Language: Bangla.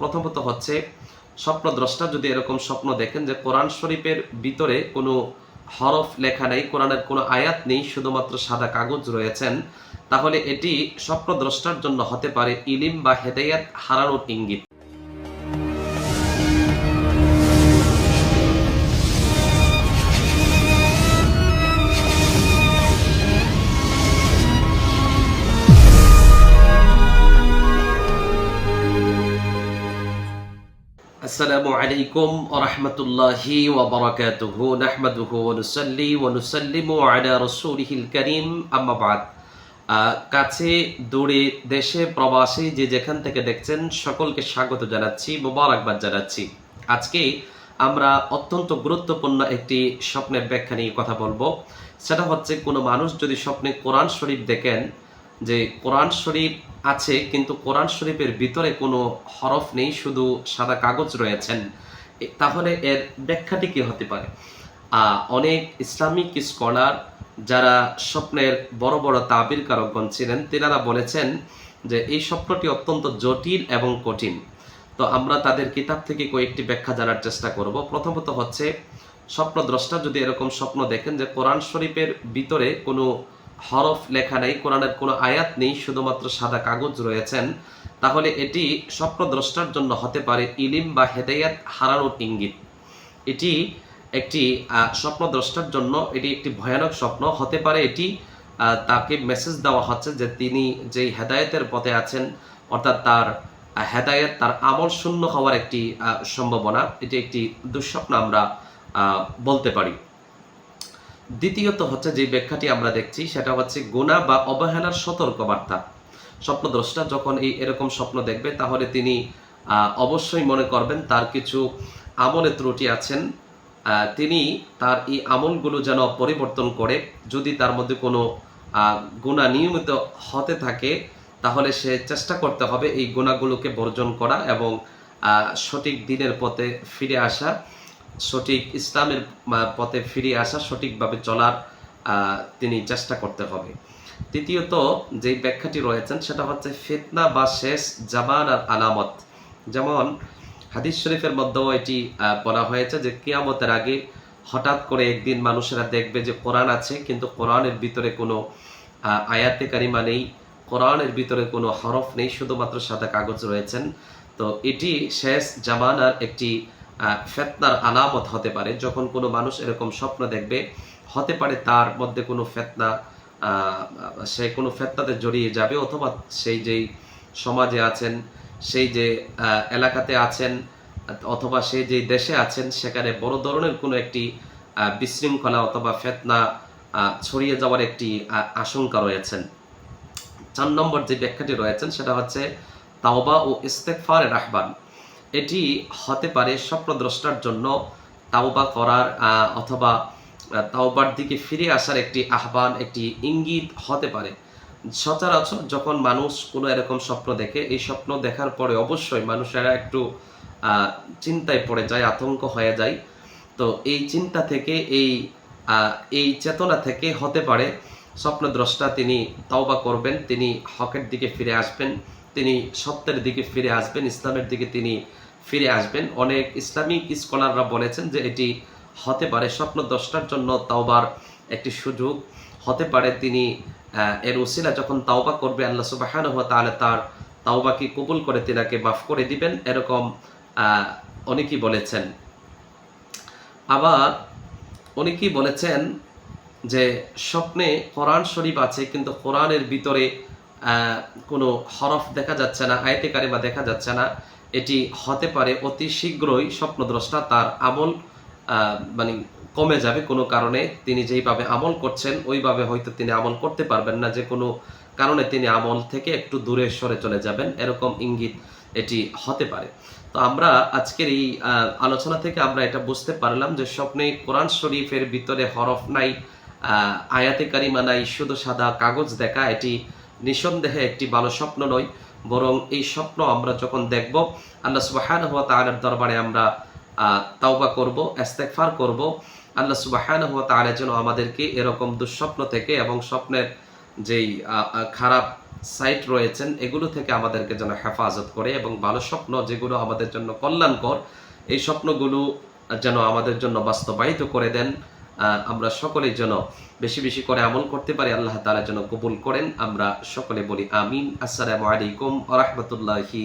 প্রথমত হচ্ছে, স্বপ্নদ্রষ্টা যদি এরকম স্বপ্ন দেখেন যে কোরআন শরীফের ভিতরে কোনো হরফ লেখা নেই, কোরআনের কোনো আয়াত নেই, শুধুমাত্র সাদা কাগজ রয়েছেন, তাহলে এটি স্বপ্নদ্রষ্টার জন্য হতে পারে ইলিম বা হেদায়াত হারানোর ইঙ্গিত। আসসালামু আলাইকুম ওরহমতুল্লাহি ওবরাকাতুহু নাহমাদুহু ওয়ানুসাল্লি ওয়ানুসাল্লিমু আলা রাসূলিহিল কারীম। আম্মা বাদ। কাছে দূরে দেশে প্রবাসী যে যেখান থেকে দেখছেন, সকলকে স্বাগত জানাচ্ছি, মোবারকবাদ জানাচ্ছি। আজকে আমরা অত্যন্ত গুরুত্বপূর্ণ একটি স্বপ্নের ব্যাখ্যা নিয়ে কথা বলব। সেটা হচ্ছে, কোনো মানুষ যদি স্বপ্নে কোরআন শরীফ দেখেন যে কোরআন শরীফ আছে, কিন্তু কোরআন শরীফের ভিতরে কোনো হরফ নেই, শুধু সাদা কাগজ রয়েছেন। তাহলে এর ব্যাখ্যাটি কি হতে পারে? অনেক ইসলামিক স্কলার যারা স্বপ্নের বড় বড় তাবির কারকগণ ছিলেন, তেনারা বলেছেন যে এই স্বপ্নটি অত্যন্ত জটিল এবং কঠিন। তো আমরা তাদের কিতাব থেকে কয়েকটি ব্যাখ্যা জানার চেষ্টা করব। প্রথমত হচ্ছে, স্বপ্নদ্রষ্টা যদি এরকম স্বপ্ন দেখেন যে কোরআন শরীফের ভিতরে কোনো হরফ লেখা নেই, কোরআনের কোনো আয়াত নেই, শুধুমাত্র সাদা কাগজ রয়েছেন। তাহলে এটি স্বপ্নদ্রষ্টার জন্য হতে পারে ইলিম বা হেদায়াত হারানোর ইঙ্গিত। এটি একটি স্বপ্নদ্রষ্টার জন্য এটি একটি ভয়ানক স্বপ্ন। হতে পারে এটি তাকে মেসেজ দেওয়া হচ্ছে যে তিনি যেই হেদায়তের পথে আছেন, অর্থাৎ তার হেদায়েত, তার আমল শূন্য হওয়ার একটি সম্ভাবনা। এটি একটি দুঃস্বপ্ন আমরা বলতে পারি। দ্বিতীয়ত হচ্ছে যে ব্যাখ্যাটি আমরা দেখছি, সেটা হচ্ছে গুণা বা অবহেলার সতর্কবার্তা। স্বপ্নদ্রষ্টা যখন এই এরকম স্বপ্ন দেখবে, তাহলে তিনি অবশ্যই মনে করবেন তার কিছু আমলে ত্রুটি আছেন। তিনি তার এই আমলগুলো যেন পরিবর্তন করে, যদি তার মধ্যে কোনো গুণা নিয়মিত হতে থাকে, তাহলে সে চেষ্টা করতে হবে এই গুণাগুলোকে বর্জন করা এবং সঠিক দিনের পথে ফিরে আসা। সঠিক ইসলামের পথে ফিরে আসা সঠিকভাবে চলার তিনি চেষ্টা করতে হবে। তৃতীয়ত যে ব্যাখ্যাটি রয়েছেন, সেটা হচ্ছে ফেতনা বা শেষ জামান আর আলামত। যেমন, হাদিস শরীফের মধ্যেও এটি বলা হয়েছে যে, কিয়ামতের আগে হঠাৎ করে একদিন মানুষেরা দেখবে যে, কোরআন আছে, কিন্তু কোরআনের ভিতরে কোনো আয়াতে কারিমা নেই, কোরআনের ভিতরে কোনো হরফ নেই, শুধুমাত্র সাদা কাগজ রয়েছেন। তো এটি শেষ জামানার একটি ফেতনার আলামত হতে পারে। যখন কোনো মানুষ এরকম স্বপ্ন দেখবে, হতে পারে তার মধ্যে কোনো ফেতনা সে কোনো ফেতনাতে জড়িয়ে যাবে অথবা সেই যেই সমাজে আছেন, সেই যে এলাকাতে আছেন, অথবা সেই যে দেশে আছেন, সেখানে বড় ধরনের কোনো একটি বিশৃঙ্খলা অথবা ফেতনা ছড়িয়ে যাওয়ার একটি আশঙ্কা রয়েছেন। চার নম্বর যে ব্যাখ্যাটি রয়েছেন, সেটা হচ্ছে তাওবা ও ইস্তেকফারের আহ্বান। এটি হতে পারে স্বপ্নদ্রষ্টার জন্য তাওবা করার অথবা তাওবার দিকে ফিরে আসার একটি আহ্বান, একটি ইঙ্গিত হতে পারে। সচরাচর যখন মানুষ কোনো এরকম স্বপ্ন দেখে, এই স্বপ্ন দেখার পরে অবশ্যই মানুষেরা একটু চিন্তায় পড়ে যায়, আতঙ্ক হয়ে যায়। তো এই চিন্তা থেকে, এই এই চেতনা থেকে হতে পারে স্বপ্নদ্রষ্টা, তিনি তাওবা করবেন, তিনি হকের দিকে ফিরে আসবেন। তিনি সত্যের দিকে ফিরে আসবেন, ইসলামের দিকে তিনি ফিরে আসবেন। অনেক ইসলামিক স্কলাররা বলেছেন যে এটি হতে পারে স্বপ্ন দশটার জন্য তাওবার একটি সুযোগ। হতে পারে তিনি এর উসিলা যখন তাওবা করবে, আল্লাহ সুবাহান তাহলে তার তাওবাকে কবুল করে তিনাকে মাফ করে দিবেন। এরকম অনেকেই বলেছেন। আবার অনেকেই বলেছেন যে স্বপ্নে কোরআন শরীফ আছে, কিন্তু কোরআনের ভিতরে কোনো হরফ দেখা যাচ্ছে না, আয়তে কারিমা দেখা যাচ্ছে না। এটি হতে পারে অতি শীঘ্রই স্বপ্নদ্রষ্টা তার আমল মানে কমে যাবে কোনো কারণে। তিনি যেইভাবে আমল করছেন, ওইভাবে হয়তো তিনি আমল করতে পারবেন না। যে কোনো কারণে তিনি আমল থেকে একটু দূরে সরে চলে যাবেন। এরকম ইঙ্গিত এটি হতে পারে। তো আমরা আজকের এই আলোচনা থেকে আমরা এটা বুঝতে পারলাম যে স্বপ্নে কোরআন শরীফের ভিতরে হরফ নাই আয়াতে কারিমা নাই, শুধু সাদা কাগজ দেখা, এটি নিঃসন্দেহে একটি ভালো স্বপ্ন নয়, বরং এই স্বপ্ন আমরা যখন দেখব, আল্লাহ সুবাহান হুয়া তাআলার দরবারে আমরা তাওবা করব, ইস্তেগফার করব। আল্লাহ সুবাহান হুয়া তাআলা যেন আমাদেরকে এরকম দুঃস্বপ্ন থেকে এবং স্বপ্নের যেই খারাপ সাইট রয়েছেন, এগুলো থেকে আমাদেরকে যেন হেফাজত করে এবং ভালো স্বপ্ন যেগুলো আমাদের জন্য কল্যাণকর, এই স্বপ্নগুলো যেন আমাদের জন্য বাস্তবায়িত করে দেন। আমরা সকলে যেন বেশি বেশি করে আমল করতে পারি, আল্লাহ তালা যেন কবুল করেন। আমরা সকলে বলি আমিন। আসসালামু আলাইকুম আ রহমতুল্লাহি